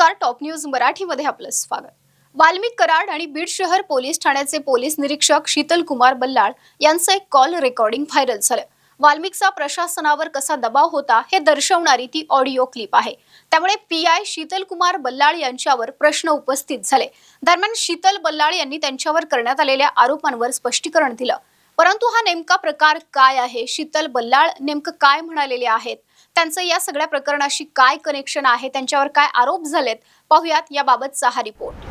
नमस्कार. Top news मराठीमध्ये आपलं स्वागत. वाल्मिक कराड आणि बीड शहर पोलीस ठाण्याचे पोलीस निरीक्षक शीतल कुमार बल्लाळ यांचं एक कॉल रेकॉर्डिंग व्हायरल झालं. वाल्मिकचा प्रशासनावर कसा दबाव होता हे दर्शवणारी ती ऑडिओ क्लिप आहे. त्यामुळे पी आय शीतल कुमार बल्लाळ यांच्यावर प्रश्न उपस्थित झाले. दरम्यान शीतल बल्लाळ यांनी त्यांच्यावर करण्यात आलेल्या आरोपांवर स्पष्टीकरण दिलं. परंतु हा नेमका प्रकार काय आहे? शीतल बल्लाळ नेमकं काय म्हणालेले आहेत? त्यांचं या सगळ्या प्रकरणाशी काय कनेक्शन आहे? त्यांच्यावर काय आरोप झालेत? पाहुयात याबाबतचा हा रिपोर्ट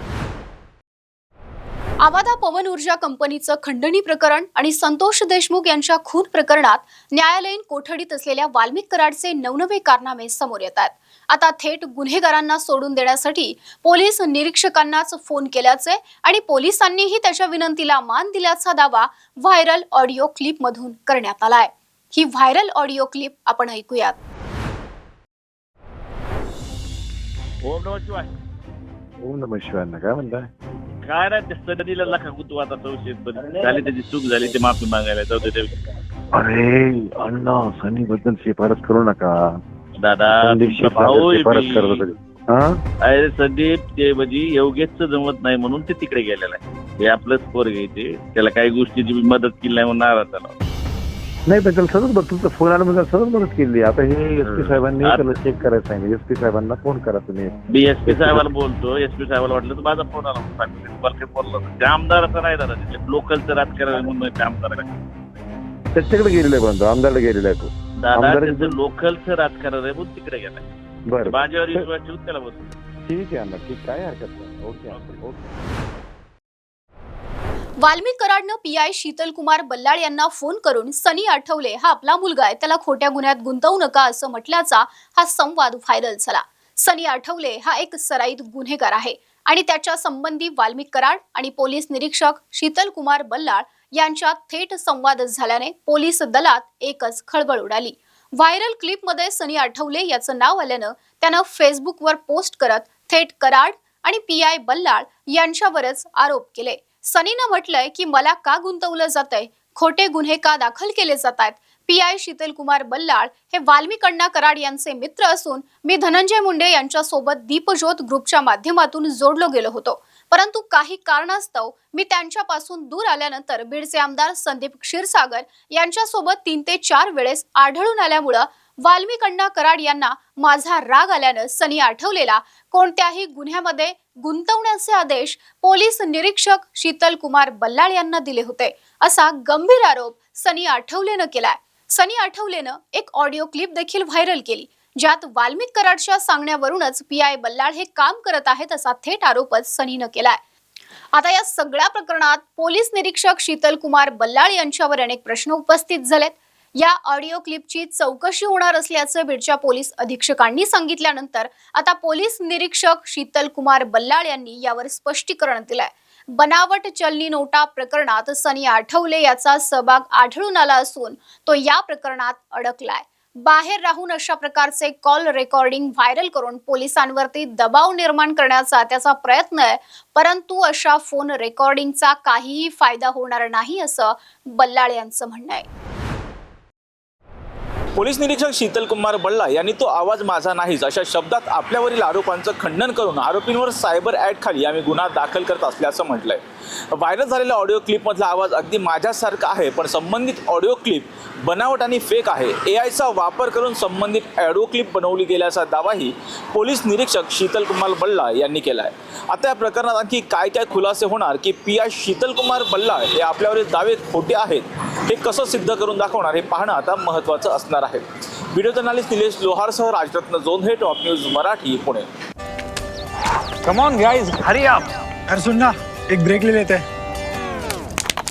आवादा पवन ऊर्जा कंपनीचं खंडणी प्रकरण आणि संतोष देशमुख यांच्या खून प्रकरणात न्यायालयीन कोठडीत असलेल्या वाल्मिक कराडचे नवनवे कारनामे समोर येत आहेत. आता थेट गुन्हेगारांना सोडून देण्यासाठी पोलीस निरीक्षकांनाच फोन केल्याचे आणि पोलिसांनीही त्याच्या विनंतीला मान दिल्याचा दावा व्हायरल ऑडिओ क्लिपमधून करण्यात आलाय. ही व्हायरल ऑडिओ क्लिप आपण ऐकूयात. ओम नमः शिवाय ओम नम शिवांना काय म्हणताय काय नाही ते सदनीला नका कुतू आता चौशे झाली त्याची चूक झाली ते माफी मागायला जाऊ दे ते. अरे अण्णा सनी बद्दल शिफारस करू नका दादा संदीप तुमचा भाऊ शिफारस आहे शिफारस करत मी. होते हा अरे संदीप ते म्हणजे योगेशच जमत नाही म्हणून ते तिकडे गेलेला आहे हे आपलंच पोर घ्यायचे त्याला काही गोष्टीची मी मदत केली नाही म्हणून नाराज झाला नाही पण त्याला सतत बघ तुमचा फोन आला म्हणजे सतत मदत केली. आता हे एस पी साहेबांनी त्याला चेक करायला सांगितलं. एस पी साहेबांना फोन करा तुम्ही. मी एस पी साहेबाला बोलतो. एस पी साहेबाला वाटलं तर माझा फोन आला म्हणून सांगितलं. तुम्हाला काही बोललो नाही. ते आमदाराचं नाही दादा. तिथे लोकलचं राजकारण आहे म्हणून ते आमदार त्याच्याकडे गेलेला आहे तो आमदारला गेलेला आहे तो. दादा त्याचं लोकलचं राजकारण आहे म्हणून तिकडे गेलाय. बरं. माझ्यावर विश्वास ठेवून त्याला बोलतो ठीक आहे अण्णा. ठीक. काय हरकत नाही. ओके. ओके. वाल्मिक कराडनं पी आय शीतल कुमार बल्लाळ यांना फोन करून सनी आठवले हा आपला मुलगा आहे त्याला खोट्या गुन्ह्यात गुंतवू नका असं म्हटल्याचा हा संवाद व्हायरल झाला. सनी आठवले हा एक सराईत गुन्हेगार आहे आणि त्याच्या संबंधी वाल्मिक कराड आणि पोलीस निरीक्षक शीतल कुमार बल्लाळ यांच्यात थेट संवाद झाल्याने पोलीस दलात एकच खळबळ उडाली. व्हायरल क्लिपमध्ये सनी आठवले याचं नाव आल्यानं त्यानं फेसबुकवर पोस्ट करत थेट कराड आणि पी आय बल्लाळ यांच्यावरच आरोप केले. सनीनं म्हटलंय की मला का गुंतवलं जातंय? खोटे गुन्हे का दाखल केले जात आहेत पी आय शीतल कुमार बल्लाळ हे वाल्मिक अण्णा कराड यांचे मित्र असून मी धनंजय मुंडे यांच्यासोबत दीपज्योत ग्रुपच्या माध्यमातून जोडलो गेलो होतो. परंतु काही कारणास्तव मी त्यांच्यापासून दूर आल्यानंतर बीडचे आमदार संदीप क्षीरसागर यांच्यासोबत तीन ते चार वेळेस आढळून आल्यामुळं वाल्मिकण्णा कराड यांना माझा राग आल्यानं सनी आठवलेला. कोणत्याही गुन्ह्यामध्ये गुंतवण्याचे आदेश पोलीस निरीक्षक शीतल कुमार बल्लाळ यांना दिले होते. असा गंभीर आरोप सनी आठवलेनं केलाय. सनी आठवलेनं एक ऑडिओ क्लिप देखील व्हायरल केली. ज्यात वाल्मिक कराडच्या सांगण्यावरूनच पी आय बल्लाळ हे काम करत आहेत असा थेट आरोपच सनीनं केलाय. आता या सगळ्या प्रकरणात पोलीस निरीक्षक शीतल कुमार बल्लाळ यांच्यावर अनेक प्रश्न उपस्थित झालेत. या ऑडिओ क्लिपची चौकशी होणार असल्याचं बीडच्या पोलीस अधीक्षकांनी सांगितल्यानंतर आता पोलीस निरीक्षक शीतल कुमार बल्लाळ यांनी यावर स्पष्टीकरण दिलंय. बनावट चलनी नोटा प्रकरणात सनी आठवले याचा सहभाग आढळून आला असून तो या प्रकरणात अडकलाय. बाहेर राहून अशा प्रकारचे कॉल रेकॉर्डिंग व्हायरल करून पोलिसांवरती दबाव निर्माण करण्याचा त्याचा प्रयत्न आहे परंतु अशा फोन रेकॉर्डिंगचा काहीही फायदा होणार नाही असं बल्लाळ यांचं म्हणणं आहे. पोलीस निरीक्षक शीतल कुमार बल्ला यांनी तो आवाज माझा नाहीच अशा शब्दात आपल्यावरील आरोपांचं खंडन करून आरोपींवर सायबर ॲक्ट खाली आम्ही गुन्हा दाखल करत असल्याचं म्हटलंय. व्हायरल झालेल्या ऑडिओ क्लिपमधला आवाज अगदी माझ्यासारखा आहे पण संबंधित ऑडिओ क्लिप बनावट आणि फेक आहे. ए आयचा वापर करून संबंधित ऑडिओ क्लिप बनवली गेल्याचा दावाही पोलीस निरीक्षक शीतल कुमार बल्ला यांनी केला आहे आता या प्रकरणात आणखी काय काय खुलासे होणार की पी आय शीतल कुमार बल्ला हे आपल्यावरील दावे खोटे आहेत हे कसं सिद्ध करून दाखवणार हे पाहणं आता महत्त्वाचं असणार आहे. व्हिडिओ जर्नालिस्ट निलेश लोहारसह राजरत्न जोन हे top news Marathi Pune. Come on guys hurry up यार सुन ना एक ब्रेक ले लेते. हैं